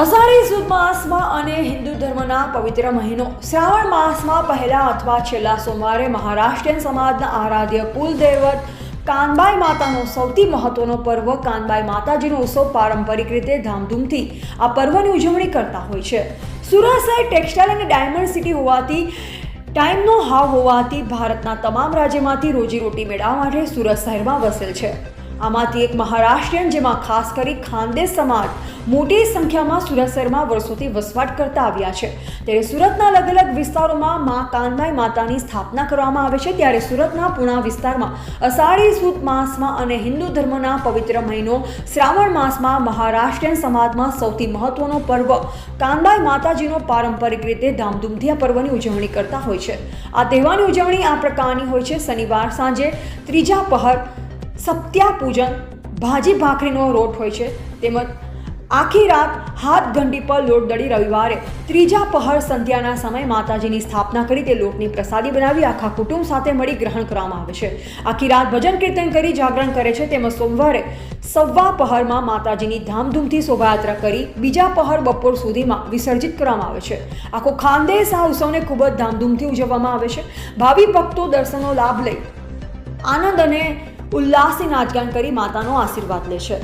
અષાઢી સુદ માસમાં અને હિન્દુ ધર્મના પવિત્ર મહિનો. શ્રાવણ માસમાં પહેલા અથવા છેલ્લા સોમવારે મહારાષ્ટ્રીયન સમાજના આરાધ્ય કુલદેવત કાનબાઈ માતાનો સૌથી મહત્વનો પર્વ કાનબાઈ માતાજીનો ઉત્સવ પારંપરિક રીતે ધામધૂમથી આ પર્વની ઉજવણી કરતા હોય છે. સુરત શહેર ટેક્સટાઇલ અને ડાયમંડ સિટી હોવાથી ટાઈમનો હાવ હોવાથી ભારતના તમામ રાજ્યમાંથી રોજીરોટી મેળવવા માટે સુરત શહેરમાં વસેલ છે. આમાંથી એક મહારાષ્ટ્રીયન જેમાં ખાસ કરી ખાનદેશ સમાજ મોટી સંખ્યામાં સુરતસરમાં વર્ષોથી વસવાટ કરતા આવ્યા છે. ત્યારે સુરતના અલગ અલગ વિસ્તારોમાં મા કાનબાઈ માતાની સ્થાપના કરવામાં આવે છે. ત્યારે સુરતના પૂણા વિસ્તારમાં અષાઢી સુદ માસમાં અને હિન્દુ ધર્મના પવિત્ર મહિનો શ્રાવણ માસમાં મહારાષ્ટ્રીયન સમાજમાં સૌથી મહત્વનો પર્વ કાનબાઈ માતાજીનો પારંપરિક રીતે ધામધૂમથી આ પર્વની ઉજવણી કરતા હોય છે. આ તહેવારની ઉજવણી આ પ્રકારની હોય છે. શનિવાર સાંજે ત્રીજા પહર સપ્ત્યા પૂજન ભાજી ભાખરીનો રોટ હોય છે. તેમજ આખી રાત હાથ ઘંટી પર લોટ દળી રવિવારે ત્રીજા પહર સંધ્યાના સમયે માતાજીની સ્થાપના કરી તે લોટની પ્રસાદી બનાવી આખા કુટુંબ સાથે મળી ગ્રહણ કરવામાં આવે છે. આખી રાત ભજન કીર્તન કરી જાગરણ કરે છે. તેમજ સોમવારે સવ્વા પહરમાં માતાજીની ધામધૂમથી શોભાયાત્રા કરી બીજા પહર બપોર સુધીમાં વિસર્જિત કરવામાં આવે છે. આખો ખાનદેશ આ ઉત્સવને ખૂબ જ ધામધૂમથી ઉજવવામાં આવે છે. ભાવિ ભક્તો દર્શનનો લાભ લઈ આનંદ અને ઉલ્લાસથી નાચગાન કરી માતાનો આશીર્વાદ લે છે